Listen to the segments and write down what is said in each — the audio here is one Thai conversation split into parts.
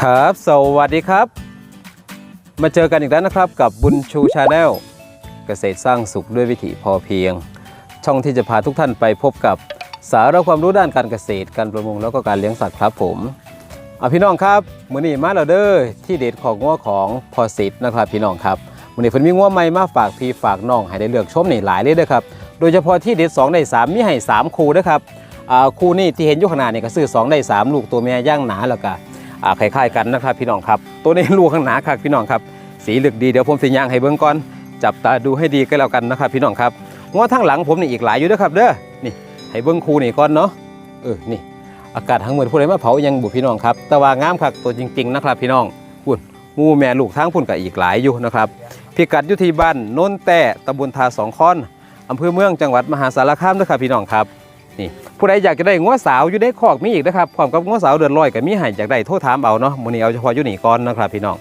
ครับ สวัสดีครับ มาเจอกันอีกแล้วนะครับกับบุญชูชาแนลเกษตรสร้างสุขด้วยวิถีพอเพียง ช่องที่จะพาทุกท่านไปพบกับสาระความรู้ด้านการเกษตร การประมงแล้วก็การเลี้ยงสัตว์ครับผมเอาพี่น้องครับมื้อนี้มาแล้วเด้อที่เด็ดของงัวของพอสิทธ์นะครับพี่น้องครับมื้อนี้เพิ่นมีงัวใหม่มาฝากพี่ฝากน้องให้ได้เลือกชมนี่หลายเลยเด้อครับโดยเฉพาะที่เด็ด2ใน3มีให้3คู่เด้อครับอ่าคู่นี้ที่เห็นอยู่ข้างหน้านี่ก็ซื้อ2ใน3ลูกตัวแม่ย่างหนาแล้วก็ คล้ายๆกันนะครับพี่น้องครับ ตัวนี้ลูกข้างหนาครับพี่น้องครับ สีเหลือกดีเดี๋ยวผมสีย่างให้เบิ้องก่อน จับตาดูให้ดีก็แล้วกันนะครับพี่น้องครับง้อทั้งหลังผมนี่อีกหลายอยู่ด้อครับเด้อนี่ให้เบิ้องคูนี่ก่อนเนาะเออนี่ อากาศทั้งหมดผู้ใดมาเผายังบุพี่น้องครับ แต่ว่างามคักตัวจริงๆนะครับพี่น้องพุ่นงูแม่ลูกทั้งพุ่นกับอีกหลายอยู่นะครับพิกัดยุทีบ้านโน้นแต่ตำบลทาสองค้อนอำเภอเมืองจังหวัดมหาสารคามนะครับพี่น้องครับนี่ ผู้ใดอยากจะได้งัวสาวอยู่ได้คอกมีอีกนะครับพร้อมกับงัวสาวเดือนร้อยกับมีให้อยากได้โทษถามเอาเนาะมื้อนี้เอาเฉพาะอยู่นี่ก่อนนะครับพี่น้อง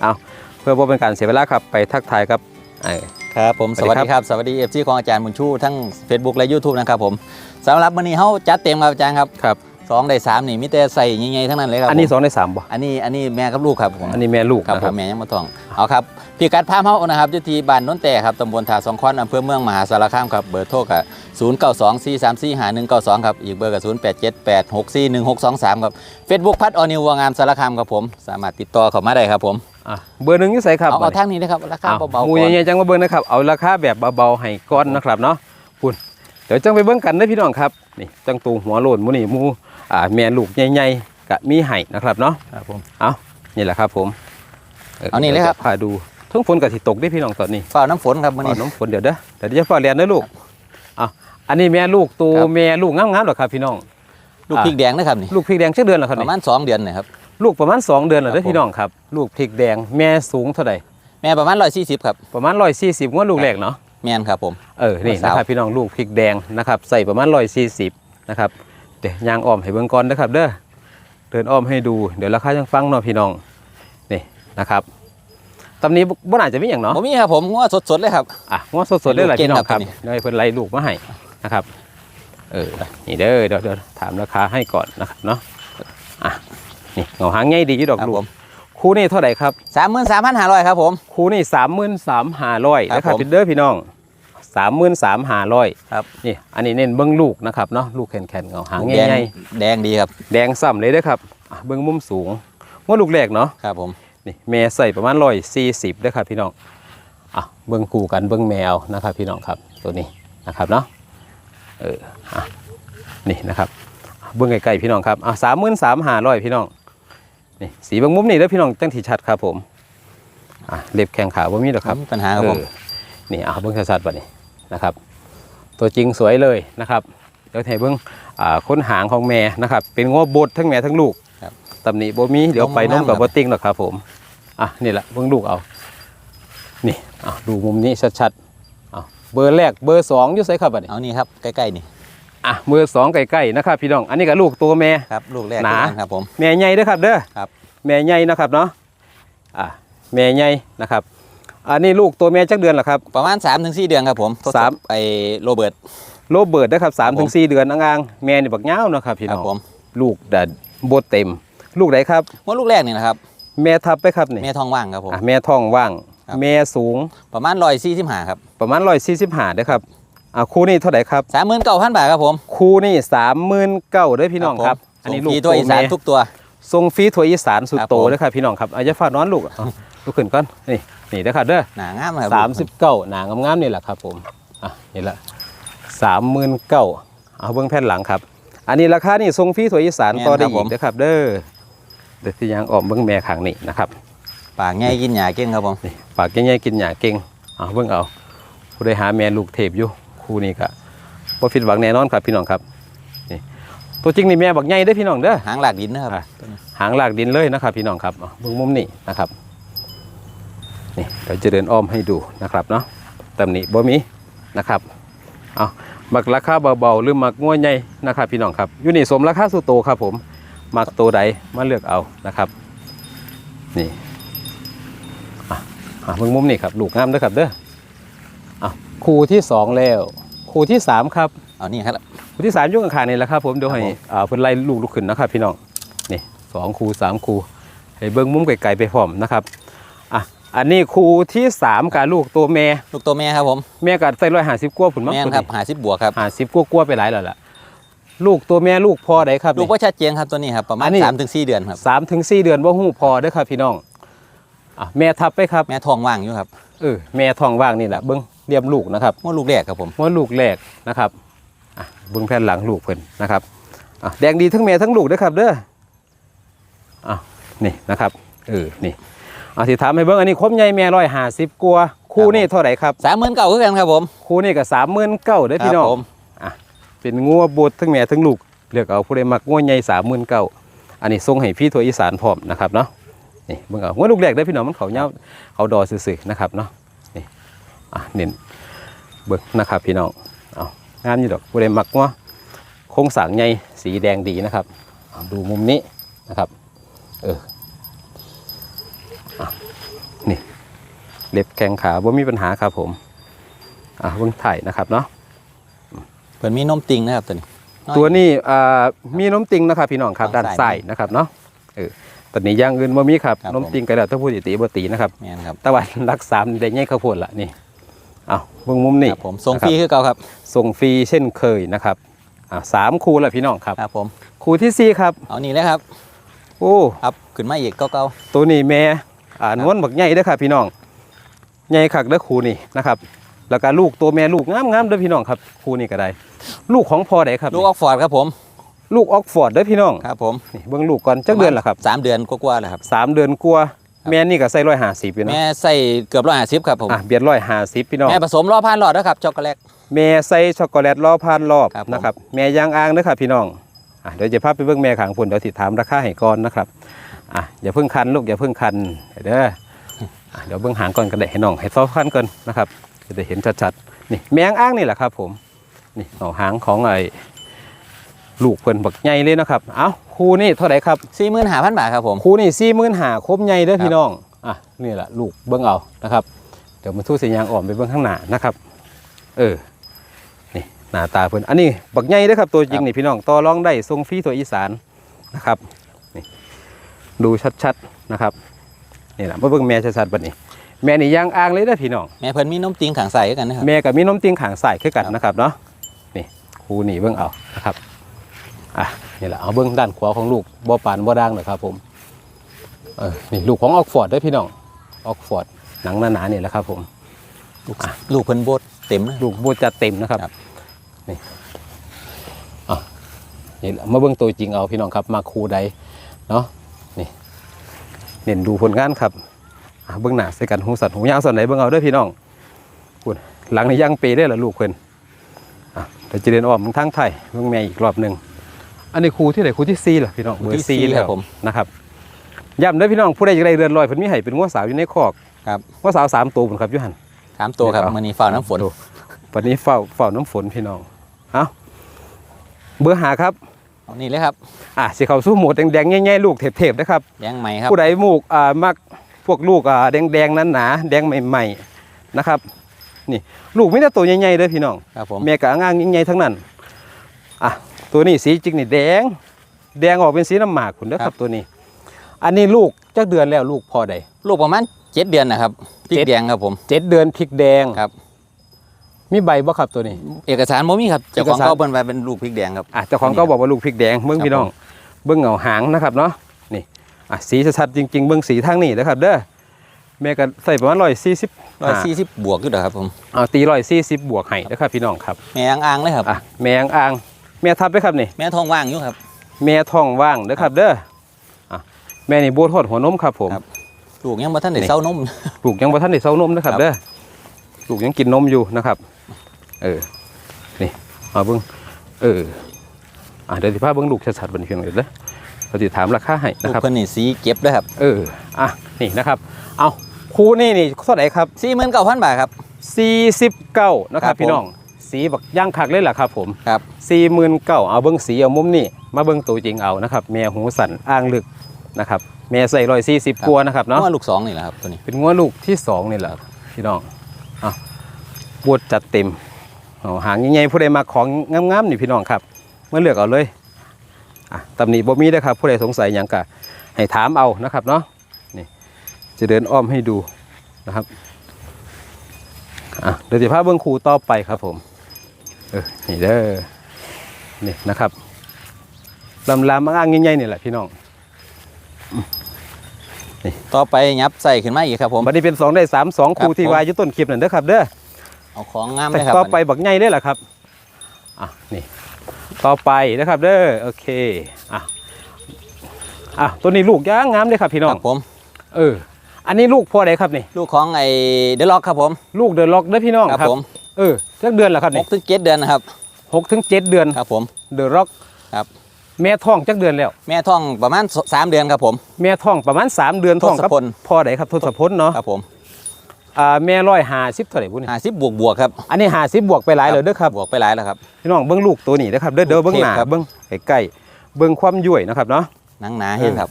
เอาเพื่อบ่เป็นการเสียเวลาครับไปทักทายครับไอ้ครับผมสสวัวัสสดีดีคครัรับบสวัสดีเอฟซีของอาจารย์บุญชูทั้ง Facebook และ YouTube นะครับผมสำหรับวันนี้เฮาจัดเต็มครับอาจารย์ครับครับ สองได้สามนี่มีแต่ใส่ใหญ่ๆทั้งนั้นเลยครับอันนี้ผมสองในสามบ่อันนี้อันนี้แม่กับลูกครับผมอันนี้แม่ลูกครับนะผครับมแม่ยังมาทองเอาครับพี่กัดพามเฮานะครับอยู่ที่บ้านโน้นแต่ครับตำบลท่าสองคอนอำเภอเมืองมหาสารคามครับเบอร์โทรกับ0 9 2 4 3 4 5 1 9 2ครับอีกเบอร์กับ0 8 7 8 6 4 1 6 2 3ครับ Facebook พัดออนิววัวงามสารคามครับผม สามารถติดต่อเข้ามาได้ครับผมอะเบอร์หนึ่งยี่ใส่ครับเอาเอาทางนี้นะครับราคาเอาเบาๆหมูก่อนใหญ่ๆจังมาเบิ้งนะครับเอาราคาแบบเบาๆให้ก้อนนะครับเนาะพุ่นเดี๋ยวจังไปเบิ้งกันเด้อพี่น้องครับนี่จังตูหัวโลนหมูนี่หมู อ่าแม่ลูกใหญ่ๆกะมีให้นะครับเนาะครับผมเอานี่แหละครับผมเอานี่เลยครับดี๋วจะพาดูทั้งฝนกับที่ตกได้พี่น้องตอนนี้ฝ้าน้ำฝนครับมื้อเอานี้น้ำฝนเดี๋ยวเด้อเดี๋ยวจะฟ้าเรียนนะลูกเอาอันนี้แม่ลูกตัวครับแม่ลูกงามๆหรอครับพี่น้อง ลูกพริกแดงนะครับนี่ลูกพริกแดงเชื่อเดือนเหรอครับปนี่ระมาณสองเดือนนะครับลูกประมาณ2เดือนเหรอครัเด้อบพี่น้องครับ ลูกพริกแดงแม่สูงเท่าไหร่แม่ประมาณ140ครับประมาณ140งวดลูกแรกเนาะแม่นครับผมเออนี่สาวนะครับพี่น้องลูกพริกแดงนะครับใส่ประมาณ140นะครับ เดี๋ยวยางอ้อมให้เบิ่งก่อนนะครับ เด้อเดินอ้อมให้ดูเดี๋ยวราคายังฟังเนาะพี่น้องนี่นะครับตำนี้บ่น่าจะมีอย่างเนาะผมมีครับผมว่าสดๆเลยครับอะงวดสดๆได้เลยลูกเก่งพี่น้องคครัรับบนี่เดี๋ยวให้เพิ่นไล่ลูกมาให้นะครับเออนี่เด้อเดี๋ยวเดี๋ยวถามราคาให้ก่อนนะครับเนาะอะนี่เงาหางง่ายดีอยู่ดอกครับลูกผมคู่นี่เท่าไหร่ครับสามหมื่นสามพันห้าร้อยครับผมคู่นี่สามหมื่นสามห้าร้อยครับนะครับผมพี่เด้อพี่น้อง สามหมื่นสามห้าร้อยครับนี่อันนี้เน้นเบิ้งลูกนะครับเนาะลูกแข็งๆเงาหางแดงง่ายแดงดีครับๆแดงซ้ำเลยเด้อครับอะเบิ้งมุมสูงว่าลูกแรกเนาะครับผมนี่แม่ใส่ประมาณร้อยสี่สิบเด้อครับพี่น้องอะเบิ้งกูกันเบิ้งแมวนะครับพี่น้องครับตัวนี้นะครับเนาะเอออะนี่นะครับเบิ้งไกลๆพี่น้องครับอะสามหมื่นสามห้าร้อยพี่น้องนี่สีเบิ้งมุมนี่เด้อพี่น้องจังที่ชัดครับผมอะเล็บแข้งขาบ่มีหรอกครับมีปัญหาครับผมเออนี่เอาเบิ้งชัดๆบัดนี้ นะครับ ตัวจริงสวยเลยนะครับเดี๋ยวให้เบิ้งอ่าค้นหางของแม่นะครับ เป็นงอบดทั้งแม่ทั้งลูกครับตำหนิบ่มีเดี๋ยวไปนน้มมกับงามครับบ่ติ้งหรอกครับผมอะนี่แหละเบิ้งลูกเอา นี่อะดูมุมนี้ชัดๆเอาเบอร์แรกเบอร์สองอยู่ไสครับบัดนี้เอานี่ครับใกล้ๆนี่อะเบอร์สองใกล้ๆนะครับพี่น้องอันนี้ก็ลูกตัวแม่ครับลูกแรกหนาครับผมแม่ใหญ่เด้อครับเด้อครับแม่ใหญ่นะครับเนาะอะแม่ใหญ่นะครับ อันนี้ลูกตัวแม่จักเดือนเหรอครับ ประมาณ3าถึงสเดือนครับผมทดสามไอโรเบิร์ต โรเบิร์ตนะครับสามครับถึผงมสี่เดือนอ่างๆแม่นี่บักยาวเนาะครับพี่คน้รับองผมลูกดัดโบเต็ม ลูกไหนครับ ว่าลูกแรกนี่นะครับแม่ทับไปครับนี่แม่ทองว่างครับผม อะแม่ท้องว่าง ครับ แม่สูงประมาณร้อยสี่สิบห้าครับประมาณร้อยสี่สิบห้าเด้อครับอะคู่นี้เท่าไหร่ครับสามหมื่นเก้าพันบาทครับผม คู่นี้สามหมื่นเก้าเด้อพี่น้องครับผมอันนี้ส่งลูกฟรีตัวอีสานแม่ทุกตัว ทรงฟรีถั่วอีสานสุดครับโตผมเด้อครับพี่น้องครับอาจจะฝากนอนลูกเอาลูกขึ้นก่อนนี่ นี่เด้อครับเด้อหนางามครับสามสิบเก้าหนางงามๆนี่แหละครับผมอะนี่แหละสามหมื่นเก้าเอาเบื้องแผ่นหลังครับ อันนี้ราคานี่ทรงฟรีถั่วอีสานต่อได้อีกนะครับ เด้อเดี๋ยวที่ยางออมเบื้องแม่ขังนี่นะครับปากง่ายกินหยาเก่งครับผมนี่ปากใหญ่ๆกินหยาเก่งเอาเบิ่งเอาผู้ใดหาแม่ลูกเทพอยู่คู่นี้ก็บ่ผิดหวังแน่นอนครับพี่น้องครับนี่ตัวจริงนี่แม่บักใหญ่เด้อพี่น้องเด้อหางหลากดินนะครับอะหางลากดินเลยนะครับ พี่น้องครับเอาเบิ่งมุมนี้นะครับ นี่เราจะเดินอ้อมให้ดูนะครับเนาะตำหนิบ่มีนะครับเอามักราคาเบาๆหรือมักง่วใหญ่นะครับพี่น้องครับอยู่นี่สมราคาสุโตครับผมมักตัวใดมาเลือกเอานะครับ นี่อะอะเบิ่งมุมนี้ครับลูกงามเด้อครับเด้ออะคู่ที่สองแล้วคู่ที่สามครับเอานี่ครับคู่ที่สามอยุ่งข้างๆนี่แหละครับผมเดี๋ยวให้ครับผมอ่าเพิ่นไล่ลูกลูกขึ้นนะครับพี่น้องนี่สองคู่สามคู่ให้ให้เบิ้งมุมไกลๆไปพร้อมนะครับอะ อันนี้ครูที่สามกับลูกตัวแม่ลูกตัวแม่ครับผมแม่กัใส่ร้อยห้าสิบกว่าผุนมั้งแม่นครับหาสิบบวกครับห้าสิบกว่าๆไปหลายแล้วล่ะลูกตัวแม่ลูกพ่อใดครับลูกว่าชัดเจนครับตัวนี้ครับประมาอัณนนี้สามถึงสี่เดือนครับสามถึงสี่เดือนว่าหูพอเด้อครับพี่น้องอะแม่ทับไปครับ แม่ท้องว่างอยู่ครับเออแม่ท้องว่างนี่แหละเบิ้งเรียมลูกนะครับว่าลูกแรกครับผมว่าลูกแรกนะครับอะเบิ้งแผ่นหลังลูกเพิ่นนะครับอะแดงดีทั้งแม่ทั้งลูกเด้อครับเด้ออะนี่นะครับเออนี่ เอาสิถามให้เบิ้งอันนี้คมใหญ่แม่ร้อยห้าสิบกว่าคู่นี่เท่าไหร่ครับสามหมื่นเก่าคือกันครับผม คู่นี่ก็สามหมื่นเก้าเด้อพี่น้องครับผมเป็นงัวบดทั้งแม่ทั้งลูกเลือกเอาผู้ใดมักงัวใหญ่สามหมื่นเก้าอันนี้ส่งให้พี่ทัวอีสานพร้อมนะครับเนาะนี่เบิ่งเอางัวลูกแรกได้อพี่น้องมันเขาเงาเขาดอซื่อๆนะครับเนาะนี่อะเน้นเบิ่งนะครับพี่น้องเอางามอยู่ดอกผู้ใดมักงัวโครงสร้างใหญ่สีแดงดีนะครับเอาดูมุมนี้นะครับ เอออะนี่ เล็บแข้งขาบ่มีปัญหาครับผมอะเบิ่งถ่ายนะครับเนาะเพิ่นมีนมติงนะครับตัวนี้อยตัวนี้อ่ามีน้มติงนะครับพี่น้องครับด้าด้านนซ้าซ้ายยนะครับเนาะเออตอนนี้อย่างอื่นบ่มีครับครับน้มติงก็แล้วถ้าพูดตีบ่ตีนะครับแม่นครับแต่ว่ารักสามได้ง่ายข้าวโพดละนี่เอาเบิ่งมุมนี่ครับผมส่งฟรีคือเก่าครับส่งฟรีเช่นเคยนะครับอ่าสามคู่ละพี่น้องครับครับผมคู่ที่สี่ครับเอานี่เลยครับโอ้ ครับขึ้นมาอีกเก่า ตัวนี้แม่อ่านวลบักใหญ่เด้อครับพี่น้อง ใหญ่คักเด้อคู่นี่นะครับ แล้วก็ลูกตัวแม่ลูกงามๆเด้อพี่น้องครับคู่นี้ก็ได้ ลูกของพ่อใดครับๆลูกออกฟอร์ดครับผมลูกออกฟอร์ดเด้อพี่น้องครับผมนี่เบิ่งลูกก่อนจักเดือนละครับสามเดือนกว่าๆแล้วครับสามเดือนกลัวาแม่นี่ก็ใส่ร้อยห้าสิบอยู่เนาะแม่ใส่เกือบร้อยห้าสิบครับผมอะเบียดร้อยห้าสิบพี่น้องแม่ผสมรอบพันหลอดนะครับช็อกโกแลตแม่ใส่ช็อกโกแลตรอบพันรอบครับผมนะครับแม่ยางอ่างเด้อครับพี่น้องอะเดี๋ยวจะพาไปเบิ่งแม่ขางผลเดี๋ยวติดถามราคาให้ก่อนนะครับอะอย่าเพิ่งคันลูกอย่าเพิ่งคันเด้ออะ เดี๋ยวเบิ่งหางก่อนก็ได้ให้น้องให้ซอคันก่อนนะครับจะได้เห็นชัดๆนี่แม่ยางอ่างนี่แหละครับ ผมนี่เอาหางของไอ้ลูกเพิ่นบักใหญ่เลยนะครับเอ้าคู่นี่เท่าไหร่ครับสี่หมื่นห้าพันบาทครับผมครูนี่สี่หมื่นหาครบใหญ่เด้อครับพี่น้องอะนี่แหละลูกเบิ้งเอานะครับเดี๋ยวมาทู่เสียยางอ่อมไปเบิ้งข้างหน้านะครับ เออนี่หน้าตาเพิ่นอันนี้บักใหญ่เด้อครับ ตัวจริงนี่พี่น้องต่อรองได้ทรงฟรีตัวอีสานนะครับนี่ดูชัดๆนะครับ นี่แหละมาเบิ้งแม่ชัดๆบัดนี้แม่นี่ย่างอ่างเลยเด้อพี่น้องแม่เพิ่นมีนมติงขังใส่คือกันนะครับแม่กับมีน้มติงขางใส่คือกันครับนะครับเนาะนี่ครูนี่เบิ้งเอานะครับอะนี่แหละเอาเบิ้งด้านขวาของลูกบ่ปานบ่ด่างนะครับผมเออนี่ลูกของออกฟอร์ดเด้อพี่น้องออกฟอร์ดหนังหนาๆนี่แหละครับผมลูกลูกเพิ่นโบดเต็มเลยลูกบูจัดเต็มนะครับครับนี่อะนี่แหละมาเบิ้งตัวจริงเอาพี่น้องครับมาครูใดเนาะนี่ เน้นดูผลงานครับอะเบิ้งหน้าใส่กันหูสัตว์หูยาวส่วนไหนเบิ้งเอาเด้อพี่น้องพูดหลังนี่ย่างเปได้อละลูกเพิ่นอะเดี๋ยวจะเดินอ้อมทางไทยเบิ้งแม่อีกรอบหนึ่งอันนี้ครูที่ไหนครูที่ซีเหรอพี่น้องเบอร์ซีคแล้รัวบผมนะครับย้ำเด้อพี่น้องผู้ใดอยากได้เรือนลอยเพิ่นมีให้เป็นงัวสาวอยู่ในคอกครับงัวสาวสามตัวผมครับอยุหันสามตัวครับเดี๋ยวมื้อนี้ฝ่าน้ำฝนวันนี้เฝ้าเฝ้าน้ำฝนพี่น้องเอาเบอร์หาครับ เอานี่เลยครับอะสิเขาสู้หมูแดงๆแง่ๆลูกเทบๆนะครับแดงใหม่ครับผู้ใดหมูกอ่ามักพวกลูกอ่าแดงๆนั้นหนาแดงใหม่ๆนะครับ นี่ลูกไม่ได้ตัวใหญ่ๆเลยพี่น้องครับผมแม่กับอ่างๆใหญ่ๆทั้งนั้นอะตัวนี้สีจริงนี่แดง แดงออกเป็นสีน้ำหมากคุณเด้อครับตัวนี้ อันนี้ลูกจักเดือนแล้วลูกพอใดลูกประมาณเจ็ดเดือนนะครับพริกเจ็ดแดงครับผมเจ็ดเดือนพริกแดงครับ มีใบบ่ครับตัวนี้ เอกสารโมมีครับเจ้าของเอกสารเขาเปิ้นว่าเป็นลูกพริกแดงครับอะเจ้าของก็บอกว่าลูกพริกแดงเบิ้งครับพี่น้องเบิ้งเหงาหางนะครับเนาะนี่อะสีชัดๆจริง ๆ เบิ้งสีทางนี้นะครับเด้อแม่ก็ใส่ประมาณร้อยสี่สิบร้อยสี่สิบบวกอยู่เด้อครับผมเอาตีร้อยสี่สิบบวกให้นะครับพี่น้องครับ แม่อ่างๆเลยครับอะแม่อ่างแม่ทับไปครับนี่แม่ท้องว่างอยู่ครับ แม่ท้องว่างเด้อครับเด้ออะแม่นี่โบทอดหัวนมครับผมครับลูกยังบ่ทันได้นี่เซานมลูกยังบ่ทันได้เซานมนะครับครับเด้อลูกยังกินนมอยู่นะครับ เออ นี่เอาเบิ้งเออ อะเดี๋ยวสิพาเบิ้งลูกชัดๆบัดนเพียงเลยเด้อเราจะถามราคาให้ลูนะกครับ เพิ่นนี่สีเก็บเด้อครับเออ อะ นี่นะครับ เอาครูนี่นี่เท่าไหร่ครับ สี่หมื่นเก้าพันบาทครับ 49 นะคครัรับบพี่น้อง สีบักย่างคักเลยล่ะครับผม ครับ49,000เอาเบิ้งสีเอามุมนี่มาเบิ้งตัวจริงเอานะครับแม่หูสันอ้างลึกนะครับแม่ใส่ร้อยสี่สิบกว่านะครับเนาะเพราะว่าลูกสองนี่แหละครับตัวนี้ เป็นงัวลูกที่สองนี่แหละพี่น้องอะบวดจัดเต็มเอา หางใหญ่ๆผู้ใดมาของงามๆนี่พี่น้องครับมาเลือกเอาเลยอะตำหนิบ่มีเด้อครับ ผู้ใดสงสัยหยังกะให้ถามเอานะครับเนาะจะเดินอ้อมให้ดูนะครับอะเดี๋ยวจะพาเบิ้งครูต่อไปครับผมเออนี่เด้อนี่นะครับลำลามอ้างๆใหญ่ๆนี่แหละพี่น้องต่อไปยับใส่ขึ้นมาอีกครับผมวันนี้เป็นสองได้สามสองครูครับที่ผมวายอยู่ต้นคลิปนั่นเด้อครับเด้อ เอาของงามเลแต่ยครับต่อไปบักใหญ่ได้แหละครับอะนี่ต่อไปนะครับเด้อโอเคอะอะตัวนี้ลูกย่างงามเลยครับพี่น้คองรับผมเอออันนี้ลูกพ่อใดครับนี่ลูกของไอ้เดล็อกครับผม ลูกเดือนล็อกเด้อพี่น้องครับครับผมเออจักเดือนละครับหนี่กถึงเจ็ดเดือนนะครับหกถึงเจ็ดเดือนครับผมเดือนล็อกครับแม่ท้องจักเดือนแล้ว แม่ท้องประมาณสามเดือนครับผม แม่ท้องประมาณสามเดือนท้องทศกับพลพ่อใดครับทศพลเนาะครับผม อ่าแม่ร้อยห้าสิบเท่าไหร่บุญห้าสิบบวกบวกๆครับอันนี้ห้าสิบบวกไปหลายเลยเด้อครับบวกไปหลายแล้วครับพี่น้องเบิ้งลูกตัวนี้นะครับเด้อเด้อเบิ้งหน้าเทพครับเบิ้งใกล้ๆเบิ้งความยุ่ยนะครับเนาะหนังหนาแห้งครับ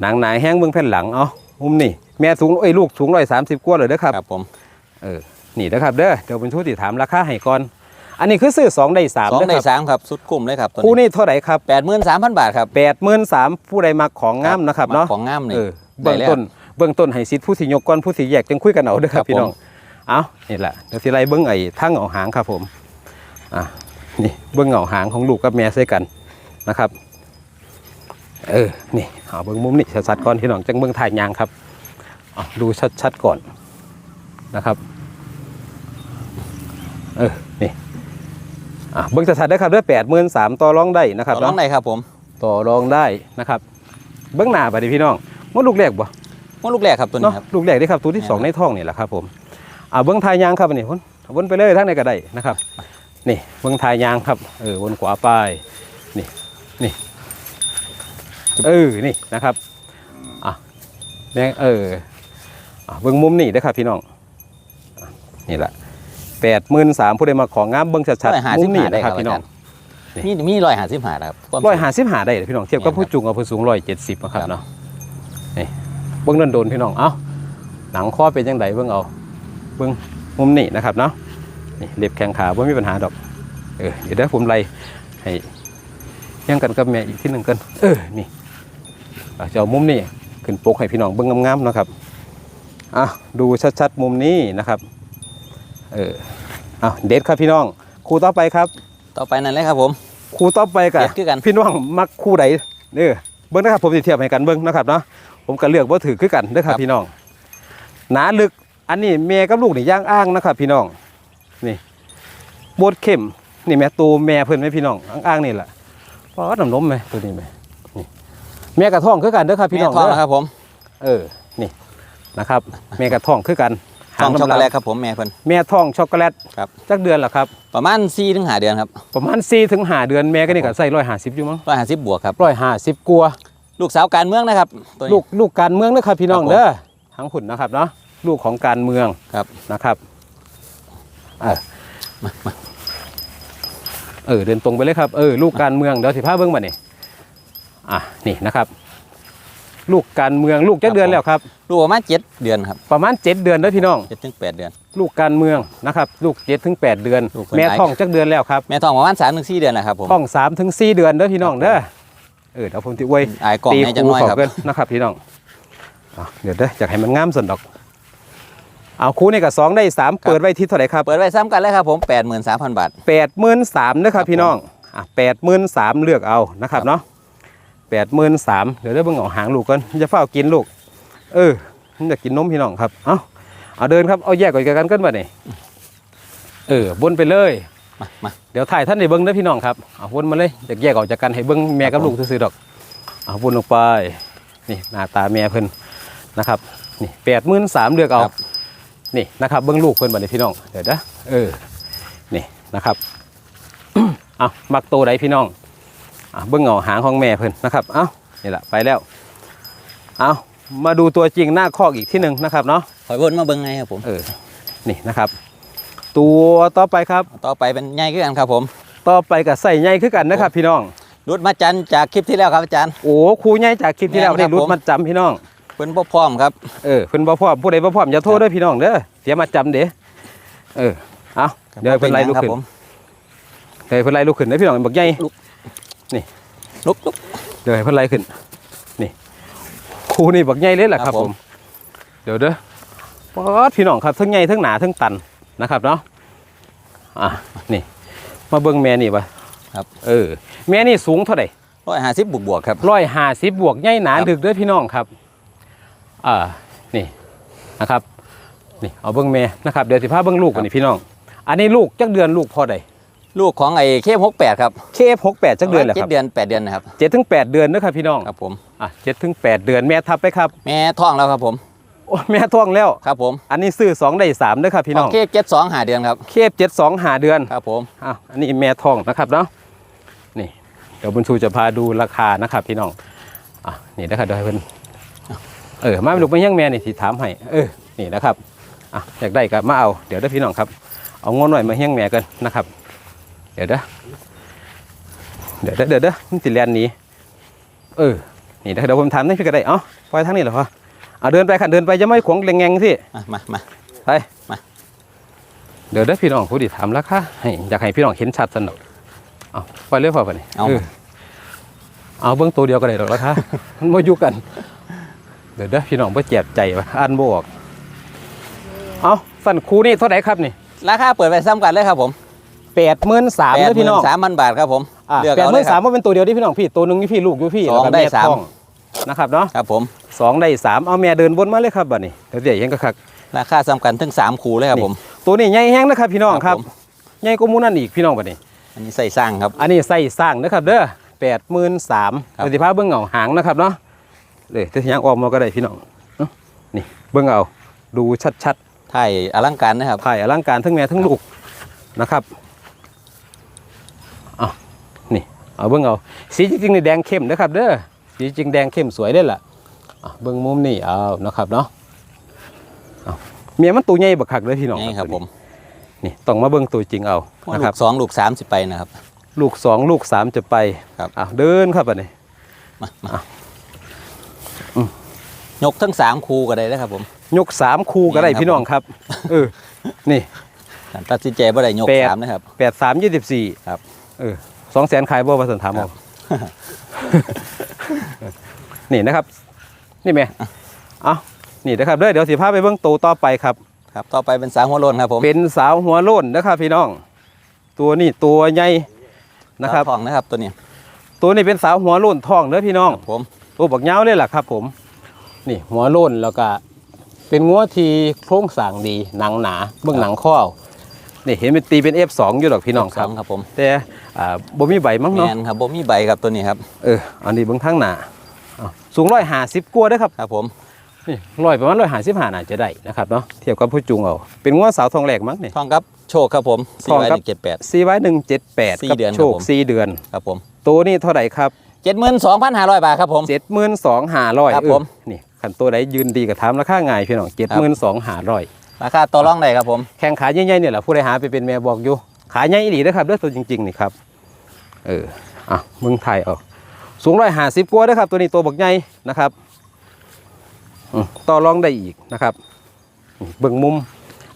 หนังหนาแห้งเบิ้งแผ่นหลังเอามุมนี่แม่สูงเอ้ยลูกสูงร้อยสามสิบกว่าเลยเด้อครับครับผมเออนี่นะครับเด้อเดี๋ยวเป็นชุดที่ถามราคาให้ก่อนอันนี้คือซื้อสองได้สามสองเด้อในครับสามครับสุดคุ้มเลยครับตัวคู่นี้นี้เท่าไหร่ครับแปดหมื่นสามพันบาทครับแปดหมื่นสามผู้ใดมาของงามนะครับเนาะของงามนี่เออได้เบื้องแล้วต้น เบื้องต้นให้สิทธิ์ผู้สิยกก่อนผู้สิแยกจังคุยกันเอาเด้อครัครับบพี่น้องผมเอานี่แหละเดี๋ยวสิไล่เบื้องไอ้ทั้งเหงาหางครับผมอะนี่เบื้องเหงาหางของลูกกับแม่ใส่กันนะครับเออนี่เอาเบื้องมุมนี่ชัดๆก่อนพี่น้องจังเบื้องถ่ายยางครับเอาดูชัดๆก่อนนะครับเออนี่อะเบื้องชัดๆได้อครับเด้อแปดหมื่นสามต่อรองได้นะครับต่อรองเนาะได้ครับผมต่อรองได้นะครับ เบื้องหน้าไปดิพี่น้องมันลูกแรกบ่ ว่าลูกแรกครับตัวนี้เนาะครับลูกแรกได้ครับตัวที่สองในท้องนี่แหละครับผมอ่าเบื้องทายยางครับอันนี่วนวนไปเลยทั้งในก็ได้นะครับ นี่เบื้องทายยางครับเออวนขวาไปนี่นี่เออนี่นะครับอะเนี่ยเอออะเบื้องมุมนี่นะครับพี่น้องอะนี่แหละแปดหมื่นสามผู้ใดมาของงามเบื้องชัดร้อยห้าๆมุสิมบนี่ห้าได้นะคครัรับบอาพี่น้จาองรย์มีมีร้อยห้าสิบห้าครับความร้อยห้าสิบหาได้พี่น้องเทียบกับเนี่ยครับผู้จุงกับผู้สูงร้อยเจ็ดสิบนะครับครับเนาะนี่เบื้องนั่นโดนพี่น้องเอ้าหนังข้อเป็นยังไงเบื้องเอาเบื้องมุมนี่นะครับเนาะนี่เล็บแข้งขาไม่มีปัญหาดอกเออเดี๋ยวได้ผมไล่ให้ยังกันกับแม่อีกที่หนึ่งกันเออนี่จะเอามุมนี่ขึ้นปกให้พี่น้องเบื้องงามๆนะครับอะดูชัดๆมุมนี้นะครับเอออะเด็ดครับพี่น้องครูต่อไปครับ ต่อไปนั่นเลยครับผมครูต่อไปกับเด็ดคือกันพี่น้องมักคู่ใดเด้อเบิ้งนะครับผมสิเทียบให้กันเบิ้งนะครับเนาะ ผมก็เลือกว่าถือคือกันเด้อครับพี่น้อง หนาลึกอันนี้แม่กับลูกนี่ย่างอ้างนะครับพี่น้องนี่บดเข้มนี่แม่ตูแม่เพิ่นไหมพี่น้องอ้างๆนี่แหละพอน้ำนมไหมตัวนี้ไหมนี่แม่กระท้องคือกันเด้อครับพี่แม่น้องท้องเด้นะอครับผม เออนี่นะครับ แม่กระท้องคือกันท้องช็อกโกแลตน้ำลายครับผมแม่เพิ่นแม่ท้องช็อกโกแลตครับจักเดือนละครับประมาณสี่ถึงห้าเดือนครับประมาณ4ถึง5เดือนแม่ก็นี่ก็ใส่ร้อยห้าสิบอยู่มั้งร้อยห้าสิบบวกครับร้อยห้าสิบกว่า ลูกสาวการเมืองนะครับตัวนี้ ลูกลูกการเมืองนะครับพี่น้องครับผมเด้อทั้งหุ่นนะครับเนาะลูกของการเมืองครับ นะครับเออเออเดินตรงไปเลยครับเออลูกการเมืองเดี๋ยวสิพาเบิ้งมานี่อะนี่นะครับ ลูกการเมืองลูกจักเดือนแล้วครับ ลูกประมาณเจ็ดเดือนครับประมาณ7เดือนเด้อพี่น้อง เจ็ดถึงแปดเดือน ลูกการเมืองนะครับ ลูก7ถึง8เดือน ลูกคนแม่ไหนท้องจักเดือนแล้วครับแม่ท้องประมาณสามถึงสี่เดือนนะครับผม ท้อง3ถึง4เดือนเด้อพี่น้องเด้อ เออเดี๋ยวผมจะอวยอายกล่องตีในจังคูน้อยเขาครับ เกินนะครับพี่น้องอะเดี๋ยวเด้ออยากให้มันงามสันดอก เอาคูนี่กับสองได้สามเปิดไว้ที่เท่าไหร่ครับเปิดไว้ซ้ำกันเลยครับผมแปดหมื่นสามพันบาท แปดหมื่นสามนะครับครับพี่น้องอะแปดหมื่นสามเลือกเอานะครับเนาะแปดหมื่นสามเดี๋ยวได้เบิ่งเอาหางลูกกันจะเฝ้ากินลูก เออมันอยากกินนมพี่น้องครับ เอาเอาเดินครับเอาแยกก่อนกันกันมาเนี่เออบนไปเลย มามาเดี๋ยวถ่ายท่านในเบิ้งนะพี่น้องครับเอาวนมาเลยอยากแยกออกจากกันให้เบิ้งแม่กับลูกซื่อๆดอกเอาวนลงไปนี่หน้าตาแม่เพิ่นนะครับนี่แปดหมื่นสามเลือกเอาครับนี่นะครับเบิ้งลูกเพิ่นบัดนี้พี่น้องเดี๋ยวนะเออนี่นะครับเอามักโตใดพี่น้องอะเบิ้งเหงาหางของแม่เพิ่นนะครับเอานี่แหละไปแล้วเอามาดูตัวจริงหน้าคอกอีกที่หนึ่งนะครับเนาะถอยวนมาเบิ่งไงครับผมเออนี่นะครับ ตัวต่อไปครับ ต่อไปเป็นใหญ่ขึ้นกันครับผม ต่อไปกับใส่ใหญ่คือกันนะครับ พี่น้องรุดมาจันจากคลิปที่แล้วครับอาจารย์โอ้ครูใหญ่จากคลิปที่แล้วแม่นครัได้บรุดผมมาจำพี่น้องเพิ่นบ่พร้อมครับเออเพิ่นบ่พร้อมผู้ใดบ่พร้อมอย่าโทษเด้อพี่น้องเด้อเสียมาจำเด้เออเอาเดี๋ยวเพิ่นไล่ลูกครับขึ้นผมเดี๋ยวเพิ่นไล่ลูกขึ้นเด้อพี่น้องบักใหญ่ลุกลุกเดี๋ยวให้เพิ่นไล่ขึ้น นี่ครูนี่บักใหญ่เลยแหละครับครับผผมมเดี๋ยวเด้อป๊อดพี่น้องครับทั้งใหญ่ทั้งหนาทั้งตัน นะครับเนาะอะนี่ มาเบิ่งแม่นี่ปะครับ เออ แม่นี่สูงเท่าไหร่ร้อยห้าสิบบวกบวกๆครับร้อยห้าสิบบวกใหญ่หนาครับดึกเด้อพี่น้องครับอ่านี่นะครับนี่เอาเบิ่งแม่นะครับเดี๋ยวสิพาเบิ่งลูกกันนี่พี่น้อง อันนี้ลูกจักเดือนลูกพอใดลูกของไอ้เคฟหกแปดครับเคฟหกแปดจักเดือนเหรอเจ็คดรับเดือนแปดเดือนนะครับเจ็ดถึงแปดเดือนนะครับพี่น้องครับผมอะเจ็ดถึงแปดเดือนแม่ทับไปครับ แม่ท้องแล้วครับผม โอ้แม่ท้องแล้ว ครับผม อันนี้ซื้อสองได้สามเด้อครับพี่น้องเคฟเจ็ดสองหาเดือนครับเคฟเจ็ดสองหาเดือนครับผมอะอันนี้แม่ท้องนะครับเนาะนี่เดี๋ยวบุญชูจะพาดูราคานะครับพี่น้องอะนี่นะครับเดี๋ยวให้เพิ่นเออมาลูกมายังแม่นี่ที่ถามให้เออนี่นะครับอะอยากได้ก็มาเอาเดี๋ยวเด้อพี่น้องครับเอางอหน่อยมาเฮี้ยงแม่กันนะครับ เดี๋ยวเด้อเดี๋ยวเด้อเดี๋ยวเด้อมันติแลนหนี้เออนี่เด้อเดี๋ยวผมถามนี่พี่ก็ได้เอ๋อปล่อยทางนี้เหรอพอ เอาเดินไปค่ะเดินไปจะไม่ขวงแรงแงงสิอะมามาไปมา เดี๋ยวได้พี่น้องผู้ดิถามราคาให้อยากให้พี่น้องเห็นชัดสนุกเอาไปเรื่อยๆไปนี่เอา เอาเบื้องตัวเดียวก็ได้หรอกราคามันมาอยู่กัน เดี๋ยวเด้อพี่น้องเพื่อเจ็บใจวะอ่านบออกเอาสั่นครูนี่เท่าไหร่ครับนี่ราคาเปิดไปซ้ำกันเลยครับผมแปดหมื่นสามแปเด้ดอหพี่น้มื่องนสามพันบาทครับผมอะเลือกแปดเอาหเลมื่ยนคสารัมบว่าเป็นตัวเดียวที่พี่น้องพี่ตัวหนึ่งนี่พี่ลูกอยู่พี่สองแล้วก็ได้แม่สามท้องนะครับเนาะ ครับผม สองได้สามเอาแม่เดินบนมาเลยครับบัดนี้เดี๋ยวเดี๋ยวยังก็คักราคาซ้ำกันถึงสามคูเลยครับผม ตัวนี้ใหญ่แห้งนะครับพี่น้องครับผมใหญ่กว่าหมูนั่นอีกพี่น้องบัดนี้ อันนี้ใส่สร้างครับ อันนี้ใส่สร้างนะครับเด้อแปดหมื่นสามครับปฏิภาพเบื้องเหงาหางนะครับเนาะเลยจะยังออกมาก็ได้พี่น้องเนาะนี่เบื้องเอาดูชัดไทยอลังการนะครับๆถ่ายอลังการทั้งแม่ทั้งลูกนะครับเอะนี่เอาเบื้องเอาสีจริงๆนี่แดงเข้มนะครับเด้อสีจริงแดงเข้มสวยได้อล่ะอะ เบื้องมุมนี่เอานะครับเนาะเอาเมียมันตัวใหญ่บักคักเลยพี่น้องนี่ครับผมนี่ต้องมาเบื้องตัวจริงเอาว่านะลูครับกสองลูกสามสิไปนะครับ ลูกสองลูกสามจะไปครับอะเดินครับอันนี้มามาอืมยกทั้งสามคูก็ได้นะครับผม ยกสามคู่ก็ได้นี่ครับพี่น้องครับ เออ นี่การตัดสินใจบ่ได้ยกแปดสามนะครับแปดสามยี่สิบสี่ครับ เออสองแสนขายบ่ประสันถามครัเอาบนี่นะครับ นี่แม่เอานี่นะครับเด้อเดี๋ยวสิพาไปเบื้องโตวต่อไปครับ ครับ ต่อไปเป็นสามหัวโลนครับผม เป็นสาวหัวโล้นนะครับพี่น้อง ตัวนี้ตัวใหญ่นะครับทองนะครับตัวนี้ ตัวนี้เป็นสาวหัวโล้นทองเด้อพี่น้องครับผมตัวบักยาวเลยล่ะครับ ผม นี่หัวโล้นแล้วก็เป็นงัวที่โครงสร้างดีหนังหนาเบื้องหนังข้อนี่เห็นเป็นตีเป็น F2 อยู่ดอกพี่น้องครับสครับผมแต่อ่าบ่มีใบมั้งแมเนาะนครับบ่มีใบครับตัวนี้ครับเอออันนี้เบิ่งทางหน้าอ้าว สูงร้อยห้าสิบกว่าเด้อครับครับผมนี่ร้อยประมาณร้อยห้าสิบห้าน่าจะได้นะครับเนาะเทียบกับผู้จุงเอาเป็นงัวสาวทองแหลกมั้งนี่ทองครับโชคครับผมทองครับเจ็ดแปดสี่ไว้หนึ่งเจ็ดแปดสี่กับเดือนโชคครับผมสี่เดือนครับผมตัวนี้เท่าไหร่ครับเจ็ดหมื่นสองพันห้าร้อยบาทครับผมเจ็ดหมื่นสองห้าร้อยครับผมนี่ขันตัวไหนยืนดีกับทำราคาง่ายพี่น้องเจ็ดหมื่นสองห้าร้อยราคาต่อรองได้ครับผมแข่งขาใหญ่ๆเนี่ยแหละผู้ใดหาไปเป็นแม่บอกอยู่ขาใหญ่อีหลีนะครับเด้อตัวจริงๆนี่ครับเอออะเมืองไทยเอา สูงร้อยห้าสิบกว่าเด้อครับ ตัวนี้ตัวบักใหญ่นะครับอืมต่อรองได้อีกนะครับนี่เบื้องมุม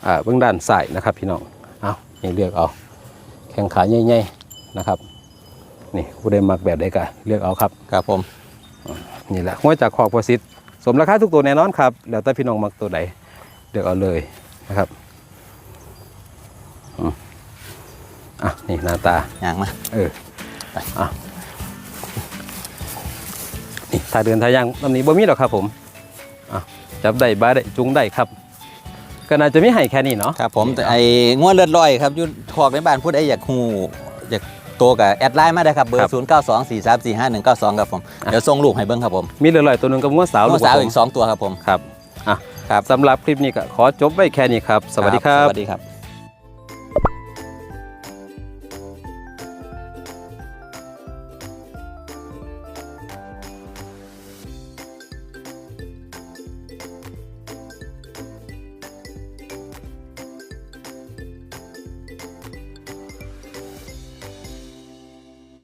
อ่าเบื้องด้านซ้ายนะครับพี่น้องเอานี่เลือกเอา แข่งขาใหญ่ๆนะครับ นี่ผู้ใดมักแบบใดก็เลือกเอาครับครับผมนี่แหละหัวจากขอบประสิทธิ์สมราคาทุกตัวแน่นอนครับ แล้วแต่พี่น้องมักตัวใดเลือกเอาเลยนะครับอืมอะนี่หน้าตาอย่างมาเอออะ นี่ถ้าเดินทางย่างลำนี้บ่มีหรอกครับผมอะจับได้บ้าได้จุงได้ครับ ก็น่าจะไม่ให้แค่นี้เนาะครับผมแต่ไอ้งวดเลือดลอยครับอยุ่ทอกในบ้านพูดไอ้อยากหูอยากโตกับแอดไลน์มาได้ครับเบอร์ศูนย์เก้าสองสี่สามสี่ห้าหนึ่งเก้าสองครับผมเดี๋ยวส่งลูกให้เบิ้งครับผมมีเหลือลอยตัวหนึงกับงัวสาวลูลูกกสาวผอีมกสองตัวครับผมครับอะครับสำหรับคลิปนี้ก็ขอจบไว้แค่นี้ครับ สวัสดีครับสวัสดีครับ